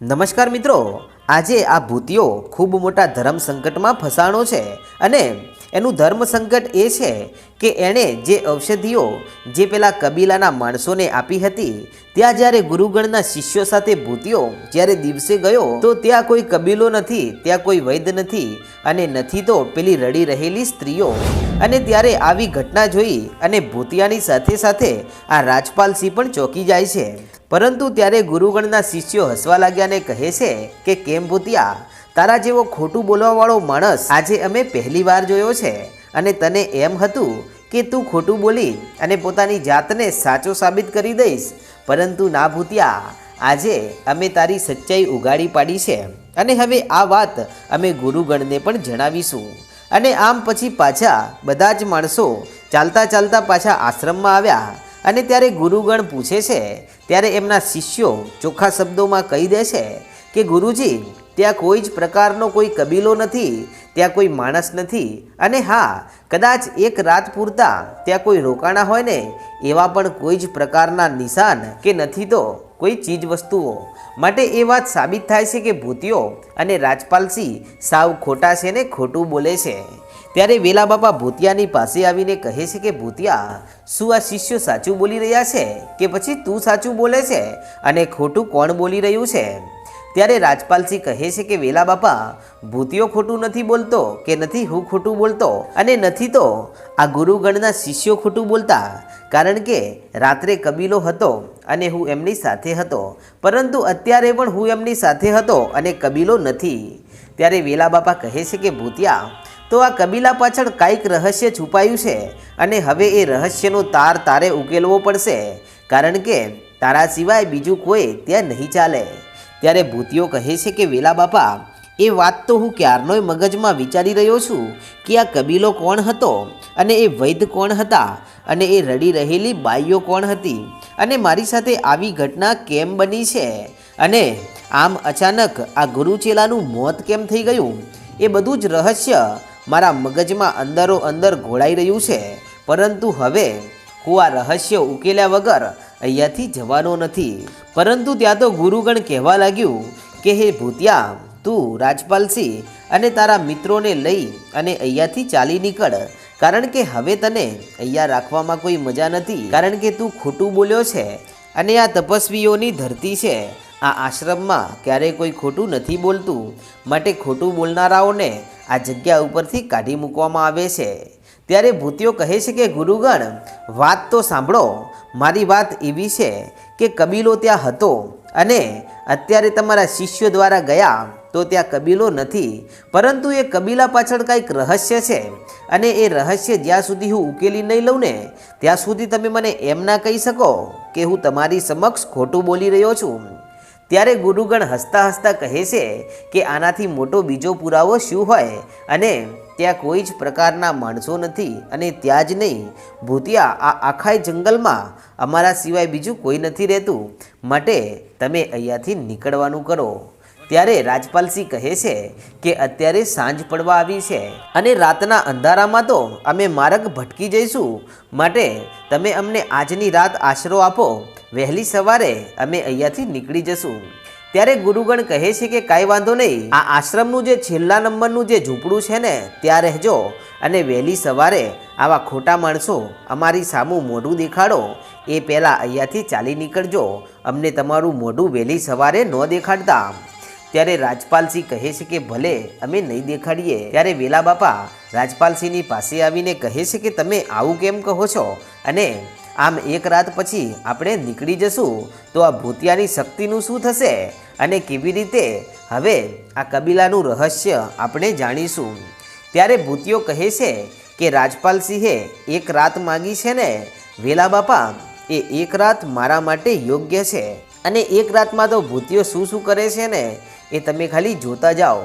નમસ્કાર મિત્રો આજે આ ભૂતિયો ખૂબ મોટા ધર્મ સંકટમાં ફસાણો છે અને એનું ધર્મ સંકટ એ છે કે એણે જે ઔષધિઓ જે પેલા કબીલાના માણસોને આપી હતી, ત્યાં જ્યારે ગુરુગણના શિષ્યો સાથે ભૂત્યો જ્યારે દિવસે ગયો, તો ત્યાં કોઈ કબીલો નથી, ત્યાં કોઈ વૈદ્ય નથી, અને નથી તો પેલી રડી રહેલી સ્ત્રીઓ. અને ત્યારે આવી ઘટના જોઈ અને ભૂતિયાની સાથે સાથે આ રાજપાલસિંહ પણ ચોંકી જાય છે. પરંતુ ત્યારે ગુરુગણના શિષ્યો હસવા લાગ્યાને કહે છે કે, કેમ ભૂતિયા? તારા જેવો ખોટું બોલવાવાળો માણસ આજે અમે પહેલી વાર જોયો છે. અને તને એમ હતું કે તું ખોટું બોલી અને પોતાની જાતને સાચો સાબિત કરી દઈશ. પરંતુ ના ભૂતિયા, આજે અમે તારી સચ્ચાઈ ઉગાડી પાડી છે. અને હવે આ વાત અમે ગુરુગણને પણ જણાવીશું. અને આમ પછી પાછા બધા જ માણસો ચાલતા ચાલતા પાછા આશ્રમમાં આવ્યા. અને ત્યારે ગુરુગણ પૂછે છે, ત્યારે એમના શિષ્યો ચોખ્ખા શબ્દોમાં કહી દે છે કે, ગુરુજી ત્યાં કોઈ જ પ્રકારનો કોઈ કબીલો નથી, ત્યાં કોઈ માણસ નથી. અને હા, કદાચ એક રાત પૂરતા ત્યાં કોઈ રોકાણા હોય ને, એવા પણ કોઈ જ પ્રકારના નિશાન કે નથી તો કોઈ ચીજ વસ્તુઓ. માટે એ વાત સાબિત થાય છે કે ભૂતિયો અને રાજપાલસિંહ સાવ ખોટા છે ને ખોટું બોલે છે. ત્યારે વેલા બાપા ભૂતિયાની પાસે આવીને કહે છે કે, ભૂતિયા, શું આ શિષ્યો સાચું બોલી રહ્યા છે? કે પછી તું સાચું બોલે છે? અને ખોટું કોણ બોલી રહ્યું છે? ત્યારે રાજપાલસિંહ કહે છે કે, વેલા બાપા ભૂતિયો ખોટું નથી બોલતો કે નથી હું ખોટું બોલતો? અને નથી તો આ ગુરુગણના શિષ્યો ખોટું બોલતા? કારણ કે રાત્રે કબીલો હતો અને હું એમની સાથે હતો. પરંતુ અત્યારે પણ હું એમની સાથે હતો અને કબીલો નથી. ત્યારે વેલા બાપા કહે છે કે, ભૂતિયા, તો આ કબીલા પાછળ કાંઈક રહસ્ય છુપાયું છે અને હવે એ રહસ્યનો તાર તારે ઉકેલવો પડશે. કારણ કે તારા સિવાય બીજું કોઈ ત્યાં નહીં ચાલે. ત્યારે ભૂતિયો કહે છે કે, વેલા બાપા, એ વાત તો હું ક્યારનોય મગજમાં વિચારી રહ્યો છું કે આ કબીલો કોણ હતો અને એ વૈદ કોણ હતા અને એ રડી રહેલી બાઈઓ કોણ હતી અને મારી સાથે આવી ઘટના કેમ બની છે? અને આમ અચાનક આ ગુરુચેલાનું મોત કેમ થઈ ગયું? એ બધું જ રહસ્ય મારા મગજમાં અંદરો અંદર ઘોળાઈ રહ્યું છે. પરંતુ હવે હું આ રહસ્ય ઉકેલ્યા વગર અહીંયાથી જવાનો નથી. પરંતુ ત્યાં તો ગુરુગણ કહેવા લાગ્યું કે, હે ભૂતિયા, તું રાજપાલસિંહ અને તારા મિત્રોને લઈ અને અહીંયાથી ચાલી નીકળ. કારણ કે હવે તને અહીંયા રાખવામાં કોઈ મજા નથી. કારણ કે તું ખોટું બોલ્યો છે અને આ તપસ્વીઓની ધરતી છે. આ આશ્રમમાં ક્યારેય કોઈ ખોટું નથી બોલતું. માટે ખોટું બોલનારાઓને આ જગ્યા ઉપરથી કાઢી મૂકવામાં આવે છે. ત્યારે ભૂતિઓ કહે છે કે, ગુરુગણ, વાત તો સાંભળો. મારી વાત એવી છે કે કબીલો ત્યાં હતો અને અત્યારે તમારા શિષ્યો દ્વારા ગયા તો ત્યાં કબીલો નથી. પરંતુ એ કબીલા પાછળ કાંઈક રહસ્ય છે અને એ રહસ્ય જ્યાં સુધી હું ઉકેલી નહીં લઉં ને, ત્યાં સુધી તમે મને એમ ના કહી શકો કે હું તમારી સમક્ષ ખોટું બોલી રહ્યો છું. ત્યારે ગુરુગણ હસતા હસતા કહે છે કે, આનાથી મોટો બીજો પુરાવો શું હોય? અને ત્યાં કોઈ જ પ્રકારના માણસો નથી અને ત્યાં જ નહીં, ભૂતિયા આ આખા જંગલમાં અમારા સિવાય બીજું કોઈ નથી રહેતું. માટે તમે અહીંયાથી નીકળવાનું કરો. ત્યારે રાજપાલસિંહ કહે છે કે અત્યારે સાંજ પડવા આવી છે અને રાતના અંધારામાં તો અમે માર્ગ ભટકી જઈશું. માટે તમે અમને આજની રાત આશરો આપો. વહેલી સવારે અમે અહીંયાથી નીકળી જશું. ત્યારે ગુરુગણ કહે છે કે કાંઈ વાંધો નહીં. આ આશ્રમનું જે છેલ્લા નંબરનું જે ઝૂંપડું છે ને, ત્યાં રહેજો અને વહેલી સવારે આવા ખોટા માણસો અમારી સામું મોઢું દેખાડો. એ પહેલાં અહીંયાથી ચાલી નીકળજો. અમને તમારું મોઢું વહેલી સવારે ન દેખાડતા. ત્યારે રાજપાલસિંહ કહે છે કે ભલે અમે નહીં દેખાડીએ. ત્યારે વેલા બાપા રાજપાલસિંહની પાસે આવીને કહે છે કે તમે આવું કેમ કહો છો? અને આમ એક રાત પછી આપણે નીકળી જશું. તો આ ભૂતિયાની શક્તિનું શું થશે? અને કેવી રીતે? હવે આ કબીલાનું રહસ્ય આપણે જાણીશું. ત્યારે ભૂતિયો કહે છે કે રાજપાલસિંહે એક રાત માગી છે ને, વેલા બાપા, એ એક રાત મારા માટે યોગ્ય છે. અને એક રાતમાં તો ભૂતિયો શું શું કરે છે ને, એ તમે ખાલી જોતા જાઓ.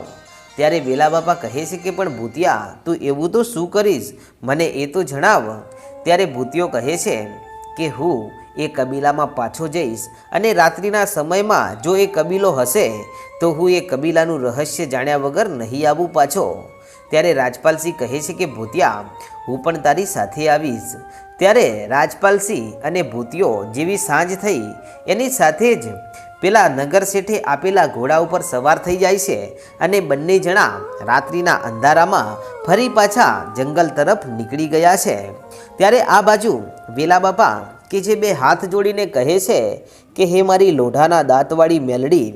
ત્યારે વેલા બાપા કહે છે કે, પણ ભૂતિયા, તું એવું તો શું કરીશ? મને એ તો જણાવ. ત્યારે ભૂતિયો કહે છે કે, હું એ કબીલામાં પાછો જઈશ અને રાત્રિના સમયમાં જો એ કબીલો હશે, તો હું એ કબીલાનું રહસ્ય જાણ્યા વગર નહીં આવું પાછો. ત્યારે રાજપાલસિંહ કહે છે કે, ભૂતિયા, હું પણ તારી સાથે આવીશ. ત્યારે રાજપાલસિંહ અને ભૂતિયો જેવી સાંજ થઈ, એની સાથે જ પેલા નગર શેઠે આપેલા ઘોડા ઉપર સવાર થઈ જાય છે અને બંને જણા રાત્રિના અંધારામાં ફરી પાછા જંગલ તરફ નીકળી ગયા છે. ત્યારે આ બાજુ વેલા બાપા કે જે બે હાથ જોડીને કહે છે કે, હે મારી લોઢાના દાંતવાળી મેલડી,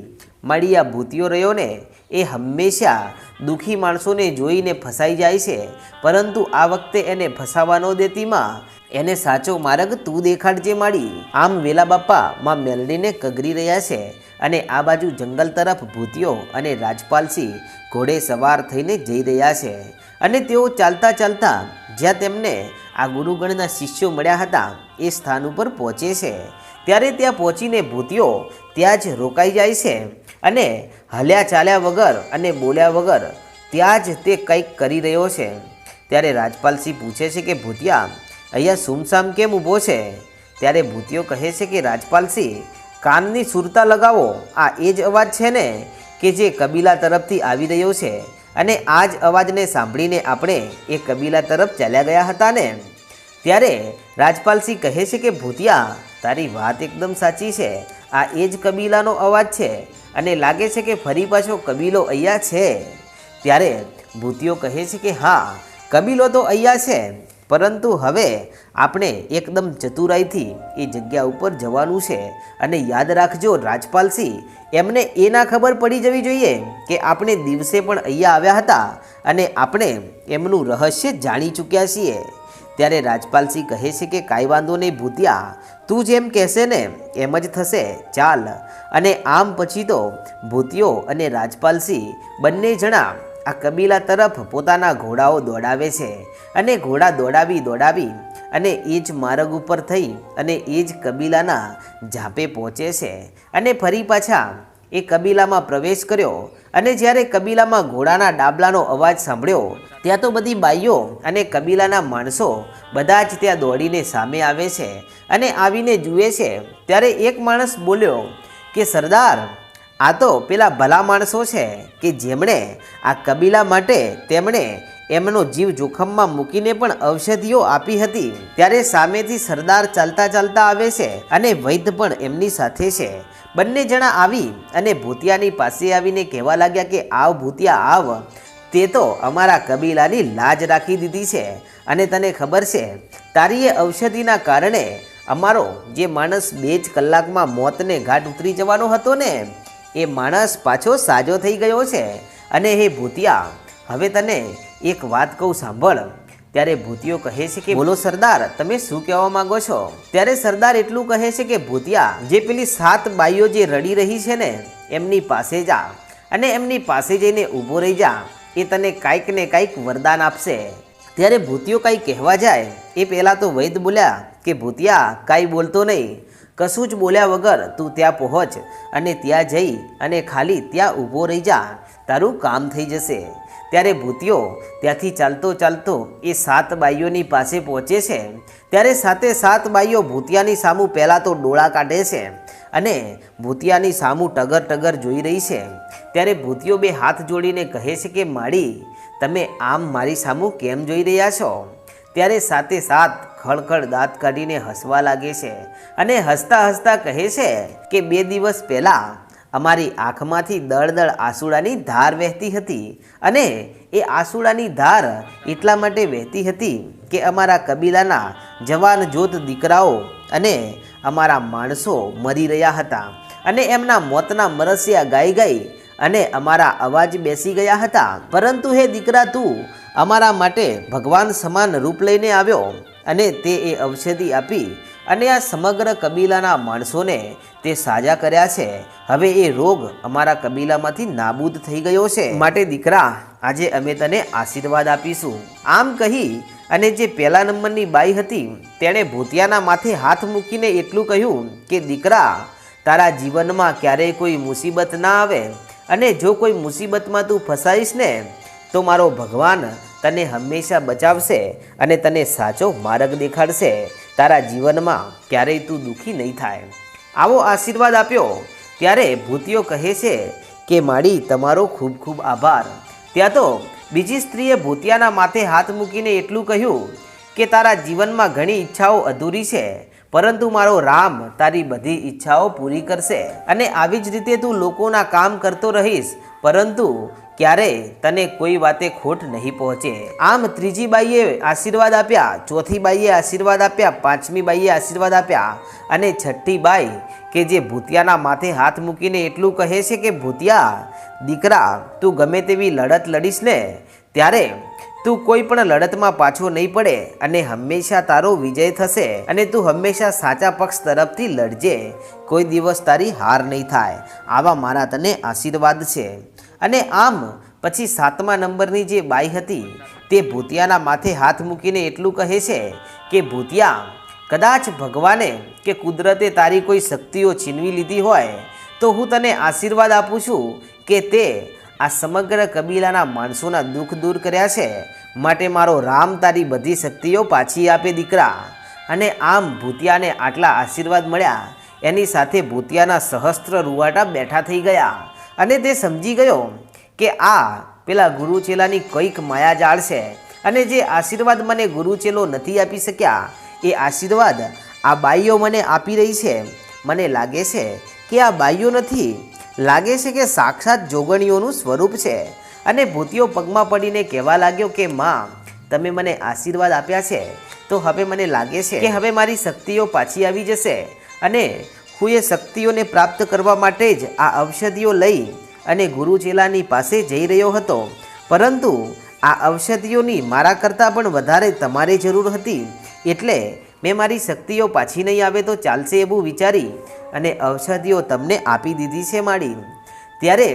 મારી આ ભૂતિયો રહ્યો ને એ હંમેશા દુઃખી માણસોને જોઈને ફસાઈ જાય છે, પરંતુ આ વખતે એને ફસાવા ન દેતીમાં, એને સાચો માર્ગ તું દેખાડજે માડી. આમ વેલા બાપા માં મેલડીને કગરી રહ્યા છે અને આ બાજુ જંગલ તરફ ભૂતિયો અને રાજપાલસિંહ ઘોડે સવાર થઈને જઈ રહ્યા છે. અને તેઓ ચાલતા ચાલતા જ્યાં તેમને આ ગુરુગણના શિષ્યો મળ્યા હતા એ સ્થાન ઉપર પહોંચે છે. ત્યારે ત્યાં પહોંચીને ભૂતિયો ત્યાં જ રોકાઈ જાય છે અને હલ્યા ચાલ્યા વગર અને બોલ્યા વગર ત્યાં જ તે કંઈક કરી રહ્યો છે. ત્યારે રાજપાલસિંહ પૂછે છે કે, ભૂતિયા, અહીંયા સુમસામ કેમ ઊભો છે? ત્યારે ભૂતિયો કહે છે કે, રાજપાલસિંહ, કાનની સુરતા લગાવો. આ એ જ અવાજ છે ને કે જે કબીલા તરફથી આવી રહ્યો છે. અને આ જ અવાજને સાંભળીને આપણે એ કબીલા તરફ ચાલ્યા ગયા હતા ને. ત્યારે રાજપાલસિંહ કહે છે કે, ભૂતિયા, તારી વાત એકદમ સાચી છે. આ એ જ કબીલાનો અવાજ છે અને લાગે છે કે ફરી પાછો કબીલો અહીંયા છે. ત્યારે ભૂતિયો કહે છે કે, હા, કબીલો તો અહીંયા છે, પરંતુ હવે આપણે એકદમ ચતુરાઈથી એ જગ્યા ઉપર જવાનું છે. અને યાદ રાખજો, રાજપાલસિંહ, એમને એ ના ખબર પડી જવી જોઈએ કે આપણે દિવસે પણ અહીંયા આવ્યા હતા અને આપણે એમનું રહસ્ય જાણી ચૂક્યા છીએ. ત્યારે રાજપાલસિંહ કહે છે કે કાંઈ વાંધો નહીં ભૂતિયા, તું જેમ કહેશે ને એમ જ થશે, ચાલ. અને આમ પછી તો ભૂતિયો અને રાજપાલસિંહ બંને જણા આ કબીલા તરફ પોતાના ઘોડાઓ દોડાવે છે. અને ઘોડા દોડાવી દોડાવી અને એ જ માર્ગ ઉપર થઈ અને એ જ કબીલાના ઝાપે પહોંચે છે. અને ફરી પાછા એ કબીલામાં પ્રવેશ કર્યો અને જ્યારે કબીલામાં ઘોડાના ડાબલાનો અવાજ સાંભળ્યો, ત્યાં તો બધી બાઈઓ અને કબીલાના માણસો બધા જ ત્યાં દોડીને સામે આવે છે અને આવીને જુએ છે. ત્યારે એક માણસ બોલ્યો કે, સરદાર, આ તો પેલા ભલા માણસો છે કે જેમણે આ કબીલા માટે તેમણે એમનો જીવ જોખમમાં મૂકીને પણ ઔષધિઓ આપી હતી. ત્યારે સામેથી સરદાર ચાલતા ચાલતા આવે છે અને વૈદ્ય પણ એમની સાથે છે. બંને જણા આવી અને ભૂતિયાની પાસે આવીને કહેવા લાગ્યા કે, આવ ભૂતિયા, આવ. તે તો અમારા કબીલાની લાજ રાખી દીધી છે અને તને ખબર છે તારી એ ઔષધિના કારણે અમારો જે માણસ બે જ કલાકમાં મોતને ઘાટ ઉતરી જવાનો હતો ને, એ માણસ પાછો સાજો થઈ ગયો છે. અને હે ભૂતિયા, હવે તને એક વાત કહું, સાંભળ. ત્યારે ભૂતિયો કહે છે કે, બોલો સરદાર, તમે શું કહેવા માંગો છો? ત્યારે સરદાર એટલું કહે છે કે, ભૂતિયા, જે પેલી સાત બાઈઓ જે રડી રહી છે ને, એમની પાસે જા અને એમની પાસે જઈને ઊભો રહી જા. એ તને કાંઈક ને કાંઈક વરદાન આપશે. ત્યારે ભૂતિયો કાંઈ કહેવા જાય. એ પહેલાં તો વૈદ બોલ્યા કે, ભૂતિયા, કાંઈ બોલતો નહીં. કશું જ બોલ્યા વગર તું ત્યાં પહોંચ અને ત્યાં જઈ અને ખાલી ત્યાં ઊભો રહી જા. તારું કામ થઈ જશે. ત્યારે ભૂતિયો ત્યાંથી ચાલતો ચાલતો એ સાત બાઈઓની પાસે પહોંચે છે. ત્યારે સાતે સાત બાઈઓ ભૂતિયાની સામું પહેલાં તો ડોળા કાઢે છે અને ભૂતિયાની સામું ટગર ટગર જોઈ રહી છે. ત્યારે ભૂતિયો બે હાથ જોડીને કહે છે કે, માળી, તમે આમ મારી સામું કેમ જોઈ રહ્યા છો? ત્યારે સાતે સાત ખળખળ દાંત કાઢીને હસવા લાગે છે અને હસતા હસતા કહે છે કે, બે દિવસ પહેલાં અમારી આંખમાંથી દળદળ આંસુડાની ધાર વહેતી હતી અને એ આંસુડાની ધાર એટલા માટે વહેતી હતી કે અમારા કબીલાના જવાન જોત દીકરાઓ અને અમારા માણસો મરી રહ્યા હતા અને એમના મોતના મરસિયા ગાઈ ગાઈ અને અમારા અવાજ બેસી ગયા હતા. પરંતુ હે દીકરા, તું અમારા માટે ભગવાન સમાન રૂપ લઈને આવ્યો. અને તે એ ઔષધિ આપી અને આ સમગ્ર કબીલાના માણસોને તે સાજા કર્યા છે. હવે એ રોગ અમારા કબીલામાંથી નાબૂદ થઈ ગયો છે. માટે દીકરા, આજે અમે તને આશીર્વાદ આપીશું. આમ કહી અને જે પહેલા નંબરની બાઈ હતી, તેણે ભૂતિયાના માથે હાથ મૂકીને એટલું કહ્યું કે, દીકરા, તારા જીવનમાં ક્યારેય કોઈ મુસીબત ના આવે અને જો કોઈ મુસીબતમાં તું ફસાઈશ ને, તો મારો ભગવાન તને હંમેશા બચાવશે અને તને સાચો માર્ગ દેખાડશે. તારા જીવનમાં ક્યારેય તું દુઃખી નહીં થાય. આવો આશીર્વાદ આપ્યો. ત્યારે ભૂતિયો કહે છે કે, માડી, તમારો ખૂબ ખૂબ આભાર. ત્યાં તો બીજી સ્ત્રીએ ભૂતિયાના માથે હાથ મૂકીને એટલું કહ્યું કે, તારા જીવનમાં ઘણી ઈચ્છાઓ અધૂરી છે, પરંતુ મારો રામ તારી બધી ઈચ્છાઓ પૂરી કરશે. અને આવી જ રીતે તું લોકોના કામ કરતો રહીશ પરંતુ ક્યારે તને કોઈ વાતે ખોટ નહીં પહોંચે. આમ ત્રીજી બાઈએ આશીર્વાદ આપ્યા, ચોથી બાઈએ આશીર્વાદ આપ્યા, પાંચમી બાઈએ આશીર્વાદ આપ્યા અને છઠ્ઠી બાઈ કે જે ભૂતિયાના માથે હાથ મૂકીને એટલું કહે છે કે, ભૂતિયા, દીકરા, તું ગમે તેવી લડત લડીશ ને, ત્યારે તું કોઈ પણ લડતમાં પાછો નહીં પડે અને હંમેશા તારો વિજય થશે અને તું હંમેશા સાચા પક્ષ તરફથી લડજે. કોઈ દિવસ તારી હાર નહીં થાય. આવા મારા તને આશીર્વાદ છે. અને આમ પછી સાતમા નંબરની જે બાઈ હતી તે ભૂતિયાના માથે હાથ મૂકીને એટલું કહે છે કે, ભૂતિયા, કદાચ ભગવાને કે કુદરતે તારી કોઈ શક્તિઓ છીનવી લીધી હોય તો હું તને આશીર્વાદ આપું છું કે તે આ સમગ્ર કબીલાના માણસોના દુઃખ દૂર કર્યા છે. માટે મારો રામ તારી બધી શક્તિઓ પાછી આપે દીકરા. અને આમ ભૂતિયાને આટલા આશીર્વાદ મળ્યા. એની સાથે ભૂતિયાના સહસ્ત્ર રૂવાટા બેઠા થઈ ગયા. અને તે સમજી ગયો કે આ પેલા ગુરુચેલાની કંઈક માયાજાળ છે અને જે આશીર્વાદ મને ગુરુચેલો નથી આપી શક્યા, એ આશીર્વાદ આ બાઈઓ મને આપી રહી છે. મને લાગે છે કે આ બાઈઓ નથી, લાગે છે કે સાક્ષાત જોગણીઓનું સ્વરૂપ છે. અને ભૂતિઓ પગમાં પડીને કહેવા લાગ્યો કે, માં, તમે મને આશીર્વાદ આપ્યા છે, તો હવે મને લાગે છે કે હવે મારી શક્તિઓ પાછી આવી જશે. અને હું એ શક્તિઓને પ્રાપ્ત કરવા માટે જ આ ઔષધિઓ લઈ અને ગુરુચેલાની પાસે જઈ રહ્યો હતો. પરંતુ આ ઔષધિઓની મારા કરતાં પણ વધારે તમારે જરૂર હતી. એટલે મેં મારી શક્તિઓ પાછી નહીં આવે તો ચાલશે એવું વિચારી અને ઔષધિઓ તમને આપી દીધી છે માડી. ત્યારે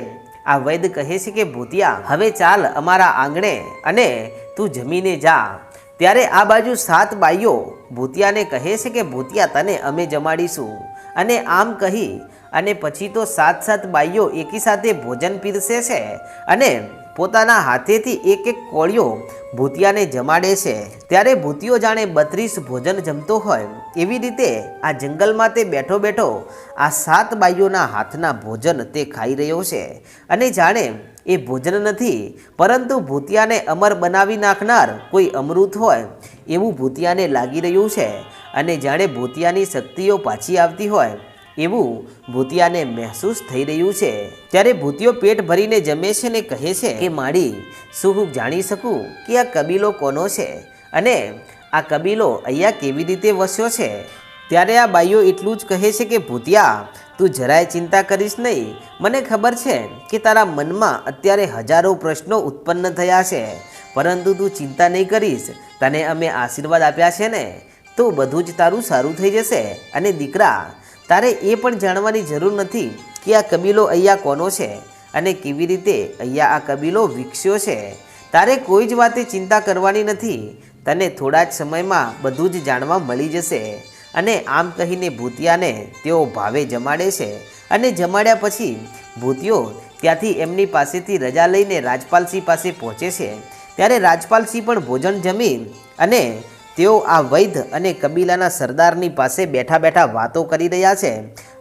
આ વૈદ કહે છે કે, ભૂતિયા, હવે ચાલ અમારા આંગણે અને તું જમીને જા. ત્યારે આ બાજુ સાત બાઈઓ ભૂતિયાને કહે છે કે, ભૂતિયા, તને અમે જમાડીશું. અને આમ કહી, અને પછી તો સાત સાત બાઈઓ એકી સાથે ભોજન પીરસે છે અને પોતાના હાથેથી એક એક કોળિયો ભૂતિયાને જમાડે છે. ત્યારે ભૂતિયો જાણે બત્રીસ ભોજન જમતો હોય, એવી રીતે આ જંગલમાં તે બેઠો બેઠો આ સાત બાઈઓના હાથના ભોજન તે ખાઈ રહ્યો છે. અને જાણે એ ભોજન નથી, પરંતુ ભૂતિયાને અમર બનાવી નાખનાર કોઈ અમૃત હોય, એવું ભૂતિયાને લાગી રહ્યું છે. અને જાણે ભૂતિયાની શક્તિઓ પાછી આવતી હોય, એવું ભૂતિયાને મહેસૂસ થઈ રહ્યું છે. ત્યારે ભૂતિયો પેટ ભરીને જમે છે ને કહે છે કે, માડી, શું હું જાણી શકું કે આ કબીલો કોનો છે? અને આ કબીલો અહીંયા કેવી રીતે વસ્યો છે? ત્યારે આ બાઈઓ એટલું જ કહે છે કે, ભૂતિયા, તું જરાય ચિંતા કરીશ નહીં. મને ખબર છે કે તારા મનમાં અત્યારે હજારો પ્રશ્નો ઉત્પન્ન થયા છે. પરંતુ તું ચિંતા નહીં કરીશ. તને અમે આશીર્વાદ આપ્યા છે ને? તો બધું જ તારું સારું થઈ જશે. અને દીકરા, તારે એ પણ જાણવાની જરૂર નથી કે આ કબીલો અહીંયા કોનો છે અને કેવી રીતે અહીંયા આ કબીલો વિકસ્યો છે. તારે કોઈ જ વાતે ચિંતા કરવાની નથી. તને થોડા જ સમયમાં બધું જ જાણવા મળી જશે. અને આમ કહીને ભૂતિયાને તેઓ ભાવે જમાડે છે. અને જમાડ્યા પછી ભૂતિયો ત્યાંથી એમની પાસેથી રજા લઈને રાજપાલસિંહ પાસે પહોંચે છે. ત્યારે રાજપાલસિંહ પણ ભોજન જમી અને તેઓ આ વૈધ અને કબીલાના સરદારની પાસે બેઠા બેઠા વાતો કરી રહ્યા છે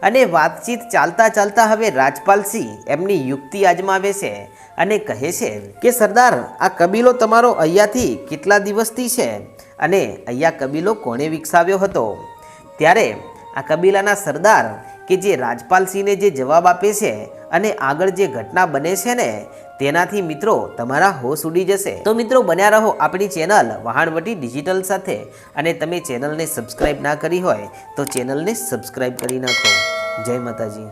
અને વાતચીત ચાલતા ચાલતા હવે રાજપાલસિંહ એમની યુક્તિ આજમાવે છે અને કહે છે કે, સરદાર, આ કબીલો તમારો અહીંયાથી કેટલા દિવસથી છે અને અહીંયા કબીલો કોણે વિકસાવ્યો હતો? ત્યારે આ કબીલાના સરદાર કે જે રાજપાલસિંહને જે જવાબ આપે છે અને આગળ જે ઘટના બને છે ને તેનાથી મિત્રો તમારા હોશ ઉડી જશે. તો મિત્રો બન્યા રહો આપણી ચેનલ વહાણવટી ડિજિટલ સાથે. અને તમે ચેનલને સબસ્ક્રાઈબ ના કરી હોય તો ચેનલને સબસ્ક્રાઈબ કરી નાખો. જય માતાજી.